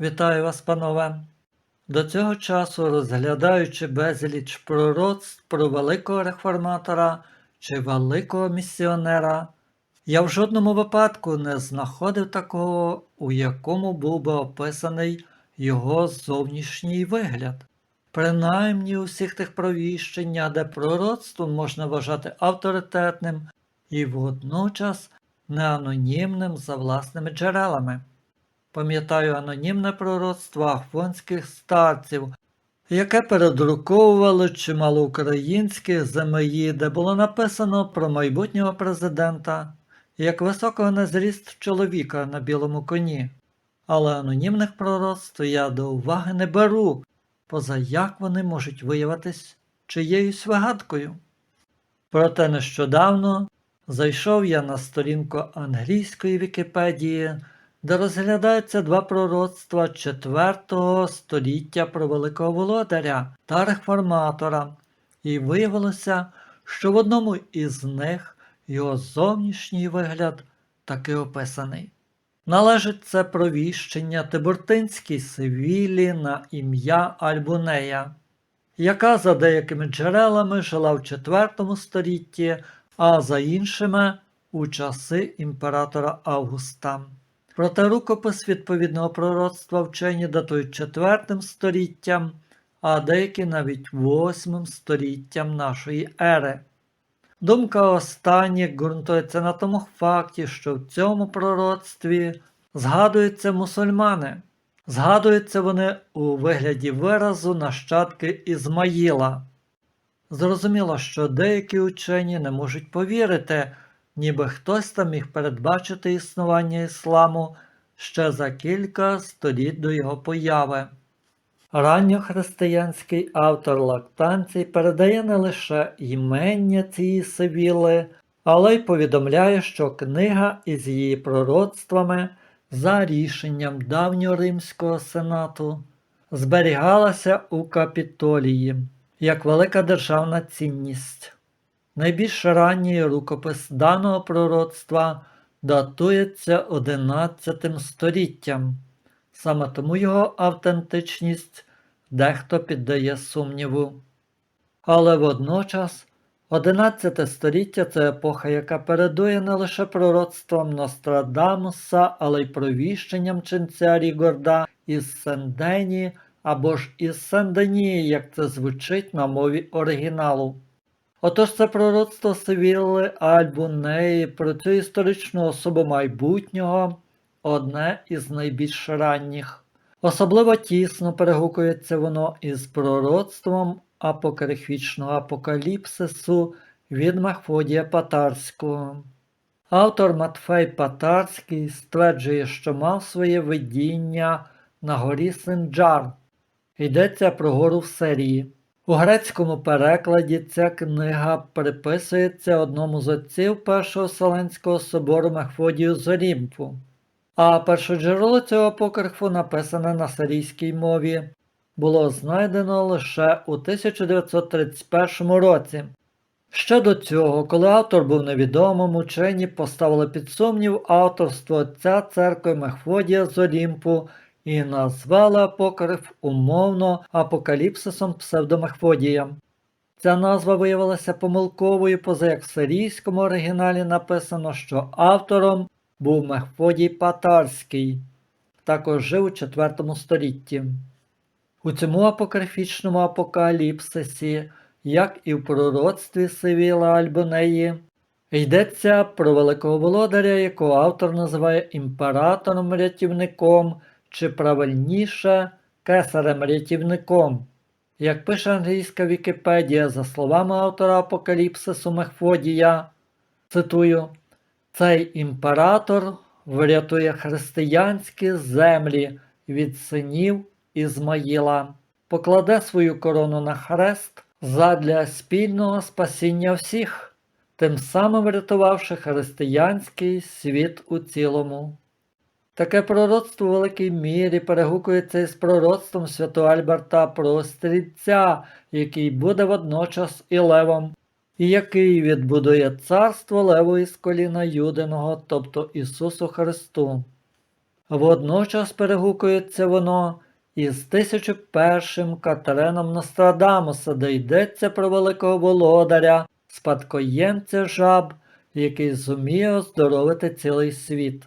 Вітаю вас, панове. До цього часу, розглядаючи безліч пророцтв про великого реформатора чи великого місіонера, я в жодному випадку не знаходив такого, у якому був би описаний його зовнішній вигляд. Принаймні у всіх тих провіщення, де пророцтво можна вважати авторитетним і водночас неанонімним за власними джерелами. Пам'ятаю анонімне пророцтво афонських старців, яке передруковували чимало українських ЗМІ, де було написано про майбутнього президента як високого на зріст чоловіка на білому коні. Але анонімних пророцтв я до уваги не беру, поза як вони можуть виявитись чиєюсь вигадкою. Проте нещодавно зайшов я на сторінку англійської Вікіпедії, де розглядаються два пророцтва IV століття про великого володаря та реформатора, і виявилося, що в одному із них його зовнішній вигляд таки описаний. Належить це провіщення Тибуртинській Севілі на ім'я Альбунея, яка за деякими джерелами жила в IV столітті, а за іншими у часи імператора Августа. Проте рукопис відповідного пророцтва вчені датують IV століттям, а деякі навіть VIII століттям нашої ери. Думка останніх ґрунтується на тому факті, що в цьому пророцтві згадуються мусульмани. Згадуються вони у вигляді виразу нащадки Ізмаїла. Зрозуміло, що деякі учені не можуть повірити, ніби хтось там міг передбачити існування ісламу ще за кілька століть до його появи. Ранньохристиянський автор лактанцій передає не лише імення цієї Севіли, але й повідомляє, що книга із її пророцтвами за рішенням давньоримського сенату зберігалася у капітолії як велика державна цінність. Найбільш ранній рукопис даного пророцтва датується 11 століттям. Саме тому його автентичність дехто піддає сумніву. Але водночас 11 століття це епоха, яка передує не лише пророцтвам Нострадамуса, але й провіщенням ченця Рігорда із Сендені або ж із Сен-Денії, як це звучить на мові оригіналу. Отож це пророцтво Севілли Альбунеї про цю історичну особу майбутнього одне із найбільш ранніх. Особливо тісно перегукується воно із пророцтвом апокрифічного апокаліпсису від Махфодія Патарського. Автор Матфей Патарський стверджує, що мав своє видіння на горі Синджар. Йдеться про гору в Сирії. У грецькому перекладі ця книга приписується одному з отців Першого Вселенського собору Мехфодію з Орімфу. А першоджерело цього апокрифу, написане на сирійській мові, було знайдено лише у 1931 році. Ще до цього, коли автор був невідомим, учені поставили під сумнів авторство отця церкви Мехфодія з Олімпу і назвали апокриф умовно апокаліпсисом псевдомехфодія. Ця назва виявилася помилковою, поза як в сирійському оригіналі написано, що автором був Мехфодій Патарський, також жив у IV столітті. У цьому апокрифічному апокаліпсисі, як і в пророцтві Сивіла Альбонеї, йдеться про великого володаря, якого автор називає імператором-рятівником чи правильніше кесарем-рятівником. Як пише англійська Вікіпедія, за словами автора Апокаліпсису Мехфодія, цитую, цей імператор врятує християнські землі від синів Ізмаїла, покладе свою корону на хрест задля спільного спасіння всіх, тим самим врятувавши християнський світ у цілому. Таке пророцтво у великій мірі перегукується із пророцтвом святого Альберта про стрільця, який буде водночас і левом, і який відбудує царство леву із коліна Юдиного, тобто Ісусу Христу. Водночас перегукується воно із 1001 Катерином Нострадамуса, де йдеться про великого володаря, спадкоємця жаб, який зуміє оздоровити цілий світ.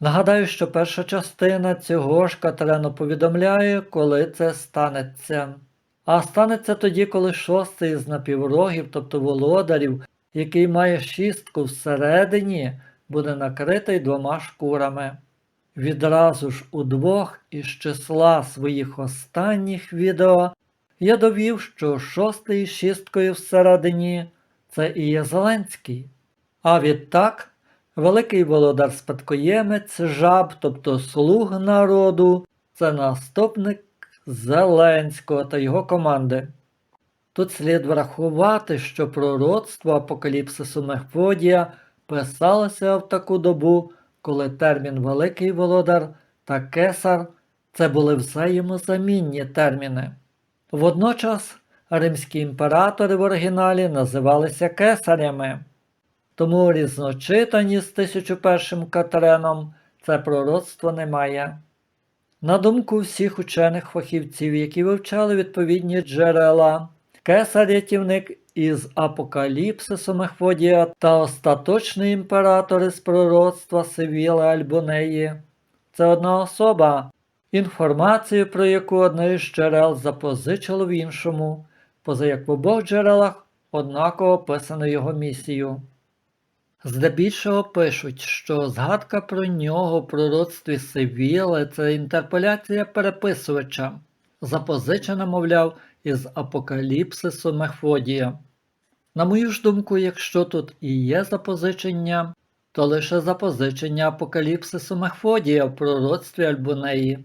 Нагадаю, що перша частина цього ж Катерину повідомляє, коли це станеться. А станеться тоді, коли шостий з напіврогів, тобто володарів, який має шістку всередині, буде накритий двома шкурами. Відразу ж у двох із числа своїх останніх відео я довів, що шостий із шісткою всередині це і є Зеленський. А відтак, великий володар спадкоємець жаб, тобто слуг народу, це наступник Зеленського та його команди. Тут слід врахувати, що пророцтво апокаліпсису Мехводія писалося в таку добу, коли термін Великий Володар та Кесар це були взаємозамінні терміни. Водночас римські імператори в оригіналі називалися кесарями, тому різночитані з 1001 Катереном це пророцтво не має. На думку всіх учених фахівців, які вивчали відповідні джерела, кесар рятівник із апокаліпсису Мехводія та остаточний імператор із пророцтва Севіли Альбонеї це одна особа, інформацію про яку одне із джерел запозичило в іншому, поза як в обох джерелах однаково описано його місію. Здебільшого пишуть, що згадка про нього в пророцтві Севіли це інтерполяція переписувача, запозичена, мовляв, із апокаліпсису Мефодія. На мою ж думку, якщо тут і є запозичення, то лише запозичення апокаліпсису Мефодія в пророцтві Альбунеї.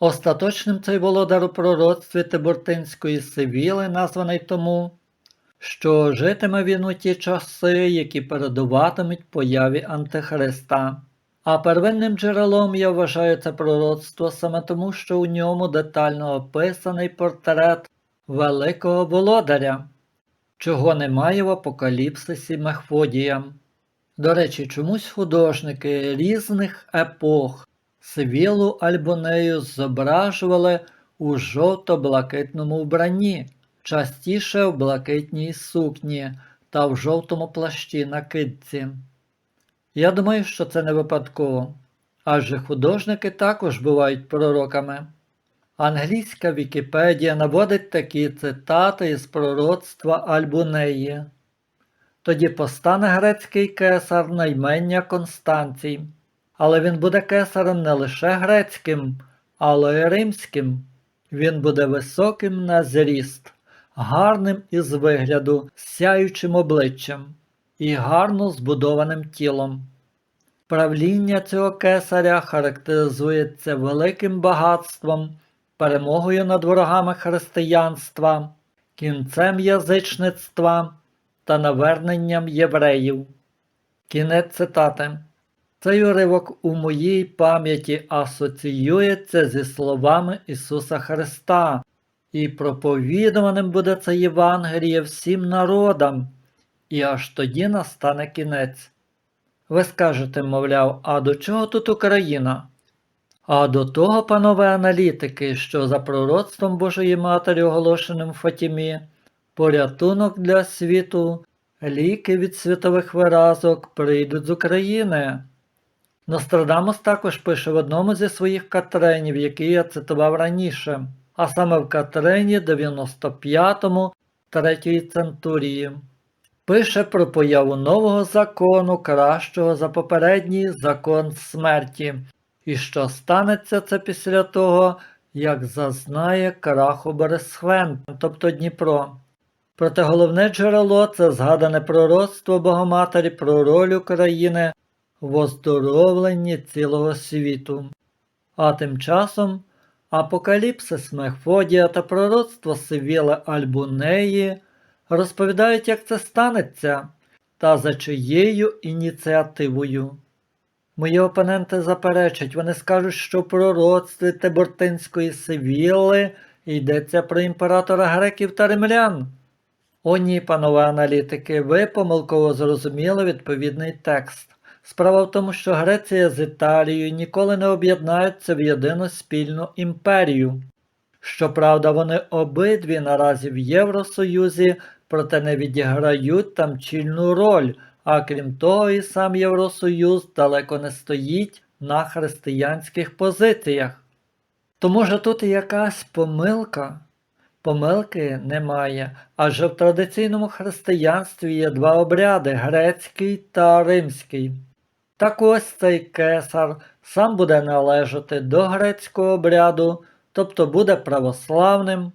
Остаточним цей володар у пророцтві Тибуртинської Севіли, названий тому, що житиме він у ті часи, які передуватимуть появі Антихриста. А первинним джерелом я вважаю це пророцтво саме тому, що у ньому детально описаний портрет великого володаря, чого немає в апокаліпсисі Мехводія. До речі, чомусь художники різних епох Сивілу Альбонею зображували у жовто-блакитному вбранні, частіше в блакитній сукні та в жовтому плащі на кидці. Я думаю, що це не випадково, адже художники також бувають пророками. Англійська Вікіпедія наводить такі цитати із пророцтва Альбунеї. Тоді постане грецький кесар на ймення Констанцій, але він буде кесарем не лише грецьким, але й римським. Він буде високим на зріст, гарним із вигляду, сяючим обличчям і гарно збудованим тілом. Правління цього кесаря характеризується великим багатством, перемогою над ворогами християнства, кінцем язичництва та наверненням євреїв. Кінець цитати. Цей уривок у моїй пам'яті асоціюється зі словами Ісуса Христа, і проповідуваним буде це Євангеліє всім народам, і аж тоді настане кінець. Ви скажете, мовляв, а до чого тут Україна? А до того, панове аналітики, що за пророцтвом Божої Матері, оголошеним Фатімі, порятунок для світу, ліки від світових виразок прийдуть з України. Нострадамус також пише в одному зі своїх катренів, який я цитував раніше, а саме в Катрені 95-му третьої центурії. Пише про появу нового закону, кращого за попередній закон смерті, і що станеться це після того, як зазнає краху Бересхвен, тобто Дніпро. Проте головне джерело це згадане пророцтво Богоматері про роль України в оздоровленні цілого світу. А тим часом апокаліпсис Мехфодія та пророцтво Сивіли Альбунеї розповідають, як це станеться, та за чиєю ініціативою. Мої опоненти заперечать, вони скажуть, що в пророцтві Тебортинської Сивіли йдеться про імператора греків та римлян. О ні, панове аналітики, ви помилково зрозуміли відповідний текст. Справа в тому, що Греція з Італією ніколи не об'єднаються в єдину спільну імперію. Щоправда, вони обидві наразі в Євросоюзі, проте не відіграють там чільну роль, а крім того, і сам Євросоюз далеко не стоїть на християнських позиціях. То може тут якась помилка? Помилки немає, адже в традиційному християнстві є два обряди грецький та римський. Так ось цей кесар сам буде належати до грецького обряду, тобто буде православним,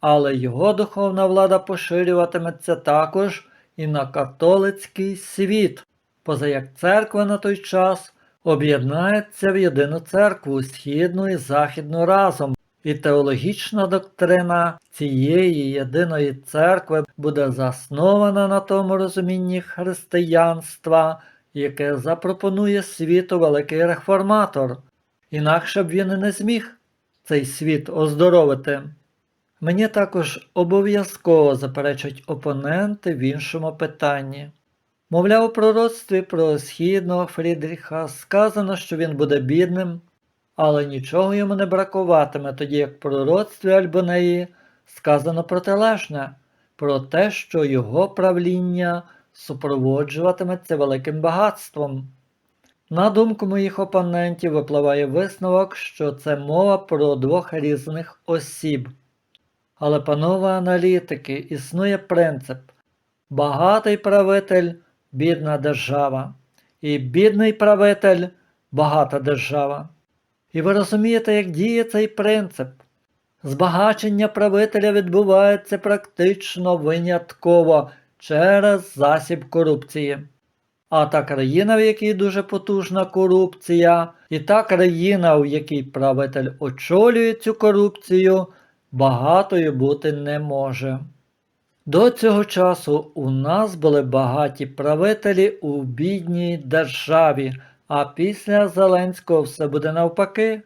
але його духовна влада поширюватиметься також і на католицький світ, поза як церква на той час об'єднається в єдину церкву східну і західну разом, і теологічна доктрина цієї єдиної церкви буде заснована на тому розумінні християнства, яке запропонує світу великий реформатор, інакше б він і не зміг цей світ оздоровити. Мені також обов'язково заперечать опоненти в іншому питанні. Мовляв, у пророцтві про східного Фрідріха сказано, що він буде бідним, але нічого йому не бракуватиме, тоді як в пророцтві Альбонеї сказано протилежне, про те, що його правління супроводжуватиметься великим багатством. На думку моїх опонентів випливає висновок, що це мова про двох різних осіб. Але, панове аналітики, існує принцип багатий правитель бідна держава, і бідний правитель багата держава. І ви розумієте, як діє цей принцип. Збагачення правителя відбувається практично винятково через засіб корупції. А та країна, в якій дуже потужна корупція, і та країна, в якій правитель очолює цю корупцію, багатою бути не може. До цього часу у нас були багаті правителі у бідній державі, а після Зеленського все буде навпаки.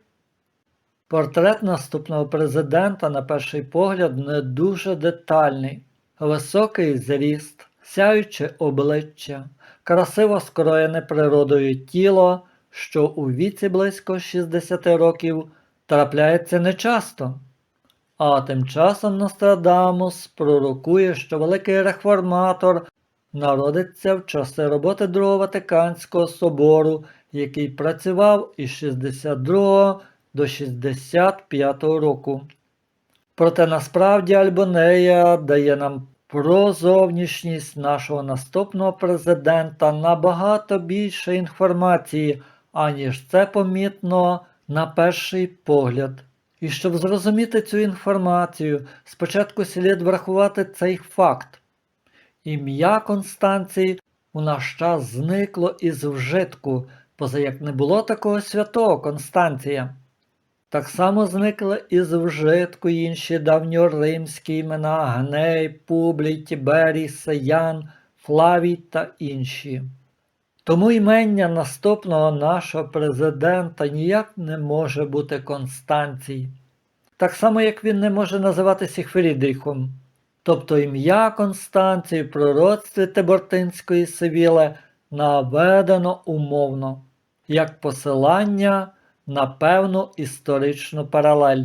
Портрет наступного президента, на перший погляд, не дуже детальний, високий зріст, сяюче обличчя, красиво скроєне природою тіло, що у віці близько 60 років трапляється нечасто. А тим часом Нострадамус пророкує, що великий реформатор народиться в часи роботи Другого Ватиканського собору, який працював із 62 до 65 року. Проте насправді Альбонея дає нам про зовнішність нашого наступного президента набагато більше інформації, аніж це помітно на перший погляд. І щоб зрозуміти цю інформацію, спочатку слід врахувати цей факт. Ім'я Констанції у наш час зникло із вжитку, поза як не було такого святого Констанція. Так само зникли із вжитку інші давньоримські імена Гней, Публій, Тіберій, Сеян, Флавій та інші. Тому імення наступного нашого президента ніяк не може бути Констанцій. Так само, як він не може називатися Фрідріхом. Тобто ім'я Констанції в пророцтві Тебортинської Сивіле наведено умовно, як посилання на певну історичну паралель.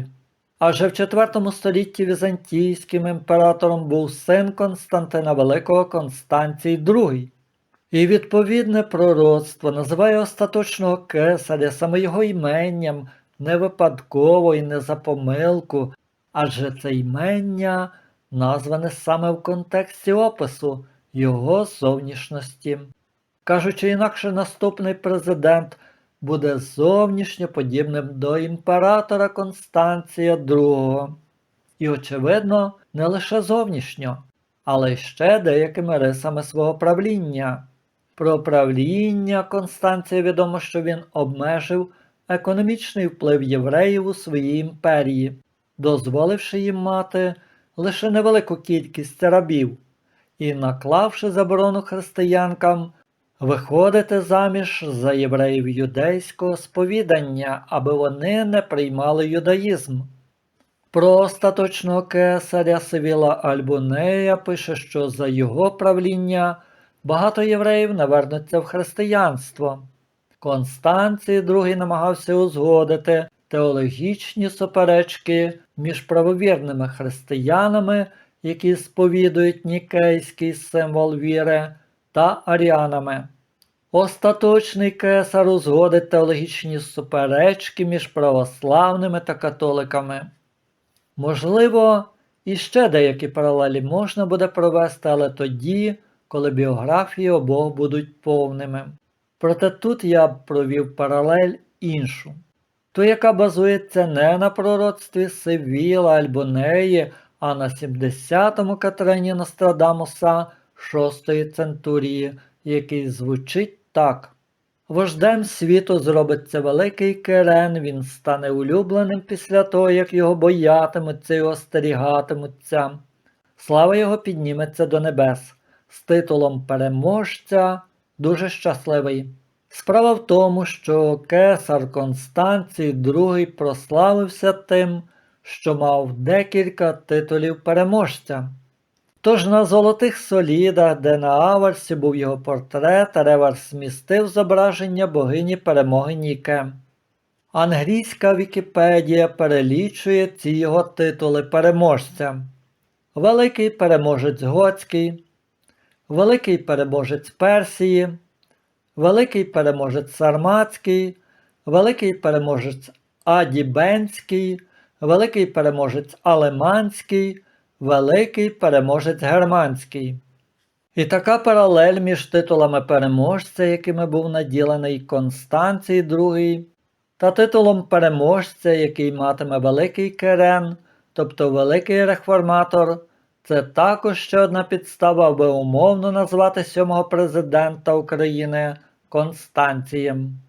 Адже в IV столітті візантійським імператором був син Константина Великого Констанцій II. І відповідне пророцтво називає остаточного кесаря саме його іменням не випадково і не за помилку, адже це імення назване саме в контексті опису його зовнішності. Кажучи інакше, наступний президент буде зовнішньо подібним до імператора Констанція II. І, очевидно, не лише зовнішньо, але й ще деякими рисами свого правління. Про правління Констанція відомо, що він обмежив економічний вплив євреїв у своїй імперії, дозволивши їм мати лише невелику кількість рабів і наклавши заборону християнкам виходити заміж за євреїв юдейського сповідання, аби вони не приймали юдаїзм. Про остаточного кесаря Сивіла Альбунея пише, що за його правління багато євреїв навернуться в християнство. Констанцій II намагався узгодити теологічні суперечки між правовірними християнами, які сповідують нікейський символ віри, та аріанами. Остаточний кесар узгодить теологічні суперечки між православними та католиками. Можливо, і ще деякі паралелі можна буде провести, але тоді, коли біографії обох будуть повними. Проте тут я б провів паралель іншу, ту, яка базується не на пророцтві Сивіла або Неї, а на 70-му Катерині Нострадамуса 6-ї центурії, який звучить так. Вождем світу зробиться великий керен, він стане улюбленим після того, як його боятимуться і остерігатимуться. Слава його підніметься до небес з титулом переможця, дуже щасливий. Справа в тому, що кесар Констанцій II прославився тим, що мав декілька титулів переможця. Тож на золотих солідах, де на аверсі був його портрет, Реверс змістив зображення богині перемоги Ніке. Англійська Вікіпедія перелічує ці його титули переможця. Великий переможець Готський, Великий переможець Персії, Великий переможець Сарматський, Великий переможець Адібенський, Великий переможець Алеманський, Великий переможець Германський. І така паралель між титулами переможця, якими був наділений Констанцій II, та титулом переможця, який матиме Великий Керен, тобто Великий Реформатор, це також ще одна підстава, аби умовно назвати сьомого президента України Констанцієм.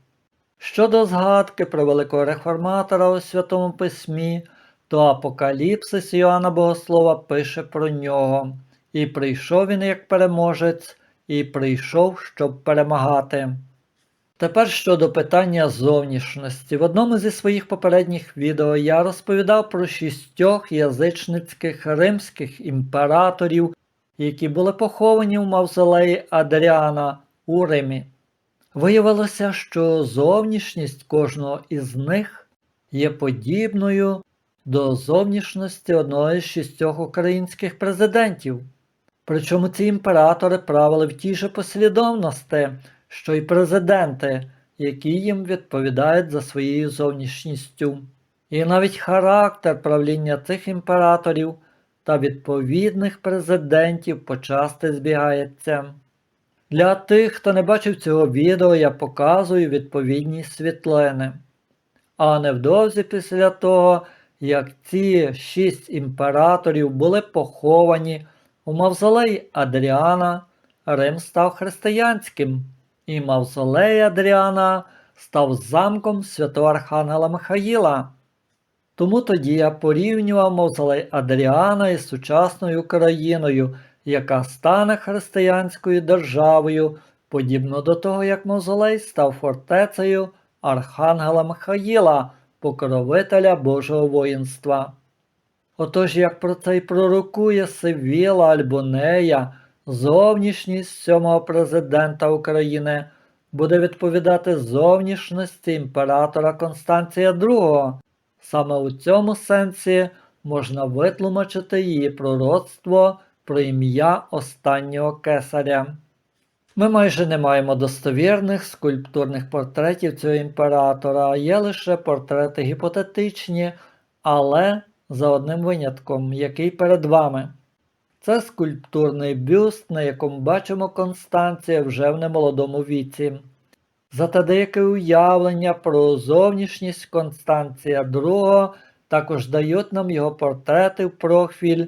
Щодо згадки про великого реформатора у Святому Письмі, то Апокаліпсис Йоанна Богослова пише про нього. І прийшов він як переможець, і прийшов, щоб перемагати. Тепер щодо питання зовнішності. В одному зі своїх попередніх відео я розповідав про шістьох язичницьких римських імператорів, які були поховані в мавзолеї Адріана у Римі. Виявилося, що зовнішність кожного із них є подібною до зовнішності одного із шістьох українських президентів. Причому ці імператори правили в тій же послідовності, що й президенти, які їм відповідають за своєю зовнішністю. І навіть характер правління цих імператорів та відповідних президентів почасти збігається. Для тих, хто не бачив цього відео, я показую відповідні світлини. А невдовзі після того, як ці шість імператорів були поховані у мавзолеї Адріана, Рим став християнським, і мавзолей Адріана став замком святого Архангела Михаїла. Тому тоді я порівнював мавзолей Адріана із сучасною Україною, яка стане християнською державою, подібно до того, як мавзолей став фортецею Архангела Михаїла покровителя Божого воїнства. Отож, як про це й пророкує Сивіла Альбонея, зовнішність сьомого президента України буде відповідати зовнішності імператора Констанція II. Саме у цьому сенсі можна витлумачити її пророцтво про ім'я останнього кесаря. Ми майже не маємо достовірних скульптурних портретів цього імператора, є лише портрети гіпотетичні, але за одним винятком, який перед вами. Це скульптурний бюст, на якому бачимо Констанція вже в немолодому віці. Зате деяке уявлення про зовнішність Констанція II також дають нам його портрети в профіль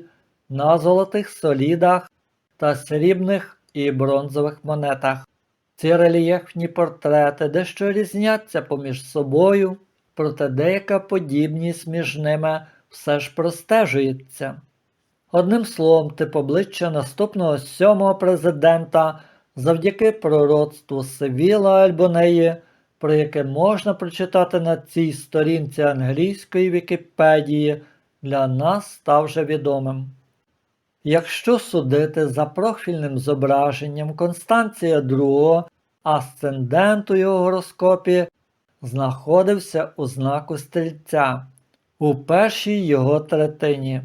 на золотих солідах та срібних і бронзових монетах. Ці рельєфні портрети дещо різняться поміж собою, проте деяка подібність між ними все ж простежується. Одним словом, тип обличчя наступного сьомого президента завдяки пророцтву Севіла Альбонеї, про яке можна прочитати на цій сторінці англійської Вікіпедії, для нас став вже відомим. Якщо судити за профільним зображенням Констанція II, асцендент у його гороскопі знаходився у знаку стрільця у першій його третині.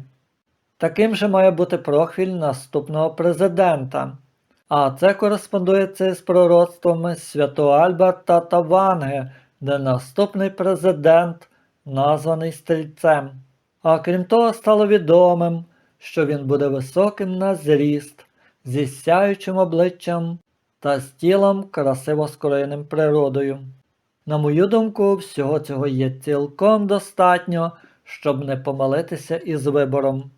Таким же має бути профіль наступного президента. А це кореспондується з пророцтвами Святого Альберта та Ванги, де наступний президент названий стрільцем. А крім того, стало відомим, що він буде високим на зріст, зі сяючим обличчям та з тілом красиво скроєним природою. На мою думку, всього цього є цілком достатньо, щоб не помилитися із вибором.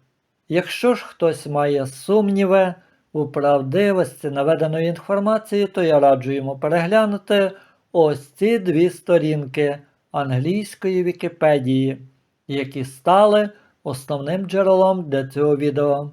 Якщо ж хтось має сумніви у правдивості наведеної інформації, то я раджу йому переглянути ось ці дві сторінки англійської Вікіпедії, які стали основним джерелом для цього відео.